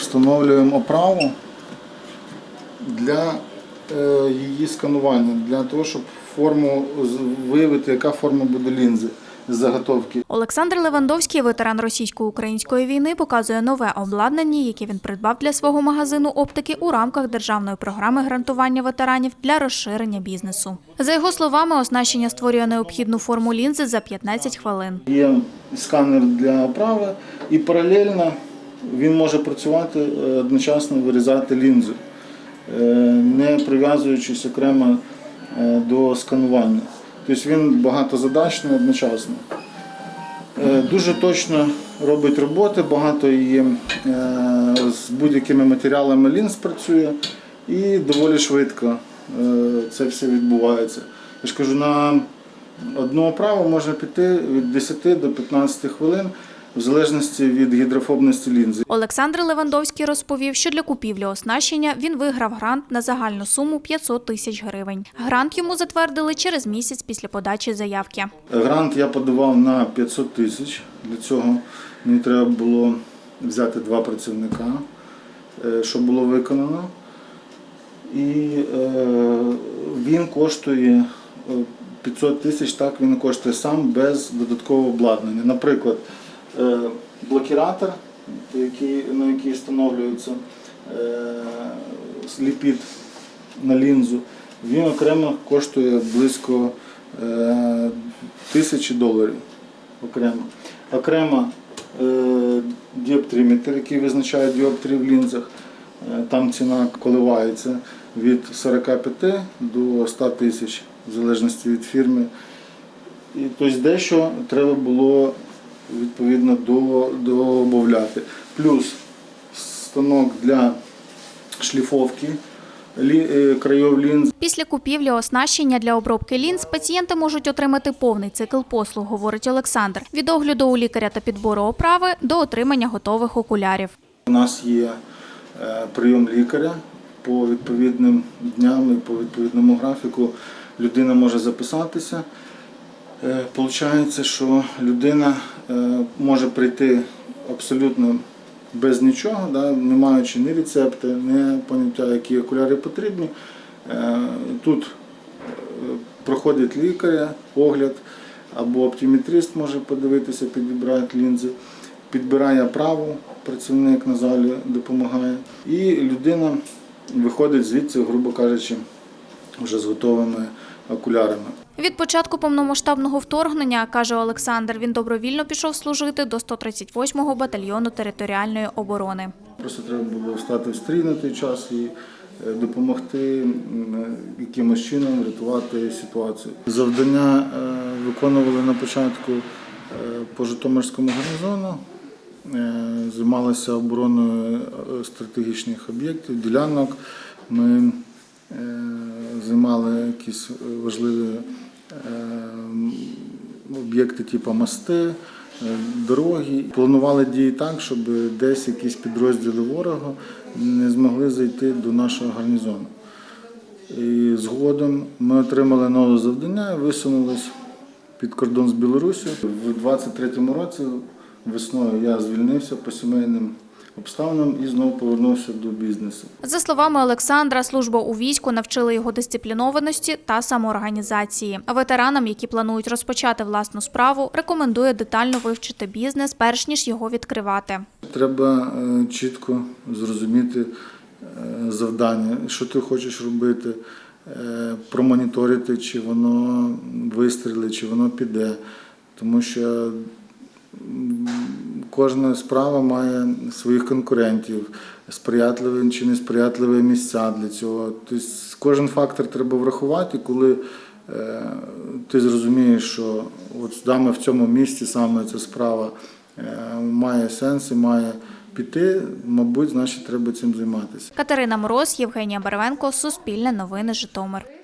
встановлюємо оправу для е, її сканування, для того, щоб форму виявити, яка форма буде лінзи з заготовки. Олександр Левандовський, ветеран російсько-української війни, показує нове обладнання, яке він придбав для свого магазину оптики у рамках державної програми грантування ветеранів для розширення бізнесу. За його словами, оснащення створює необхідну форму лінзи за 15 хвилин. Є сканер для оправи і паралельно він може працювати е, одночасно вирізати лінзу, е, не прив'язуючись окремо е, до сканування. Тобто він багатозадачний одночасно. Дуже точно робить роботи, багато її з будь-якими матеріалами лінз працює і доволі швидко це все відбувається. Я ж кажу, на одну оправу можна піти від 10 до 15 хвилин в залежності від гідрофобності лінзи. Олександр Левандовський розповів, що для купівлі оснащення він виграв грант на загальну суму 500 тисяч гривень. Грант йому затвердили через місяць після подачі заявки. Грант я подавав на 500 тисяч. Для цього мені треба було взяти два працівника, е, що було виконано. І е, він коштує е, 500 тисяч, так він коштує сам без додаткового обладнання. Наприклад, е, блокіратор, який, на який встановлюється е, ліпід на лінзу, він окремо коштує близько е, тисячі доларів. Окремо. Окремо е, діоптриметр, який визначає діоптрії в лінзах. Е, Там ціна коливається від 45 до 100 тисяч, в залежності від фірми. І тобто дещо треба було відповідно до, додати. Плюс станок для шліфовки лі, е, країв лінз. Після купівлі оснащення для обробки лінз пацієнти можуть отримати повний цикл послуг, говорить Олександр. Від огляду у лікаря та підбору оправи до отримання готових окулярів. У нас є е, прийом лікаря по відповідним дням і по відповідному графіку. Людина може записатися. Е, Получається, що людина е, може прийти абсолютно без нічого, не маючи ні рецепти, ні поняття, які окуляри потрібні. Е, Тут проходить лікаря, огляд, або оптиметрист може подивитися, підібрати лінзи, підбирає праву, працівник на залі допомагає. І людина виходить звідси, грубо кажучи, вже з готовими окулярами. Від початку повномасштабного вторгнення, каже Олександр, він добровільно пішов служити до 138-го батальйону територіальної оборони. Просто треба було встати в стрій на той час і е, допомогти якимось чином рятувати ситуацію. Завдання е, виконували на початку е, по Житомирському гарнізону, е, займалися обороною е, стратегічних об'єктів, ділянок. Ми е, займали якісь важливі е, об'єкти, типу мости, е, дороги. Планували дії так, щоб десь якісь підрозділи ворога не змогли зайти до нашого гарнізону. І згодом ми отримали нове завдання висунулись під кордон з Білорусі. У 23-му році весною я звільнився по сімейним обставинам і знову повернувся до бізнесу. За словами Олександра, служба у війську навчила його дисциплінованості та самоорганізації. Ветеранам, які планують розпочати власну справу, рекомендує детально вивчити бізнес, перш ніж його відкривати. Треба е, чітко зрозуміти е, завдання, що ти хочеш робити, е, промоніторити, чи воно вистрілить, чи воно піде. Тому що кожна справа має своїх конкурентів, сприятливі чи несприятливі місця для цього. Тобто кожен фактор треба врахувати, коли е, ти зрозумієш, що от саме в цьому місці саме ця справа е, має сенс і має піти, мабуть, значить, треба цим займатися. Катерина Мороз, Євгенія Барвенко, Суспільне новини, Житомир.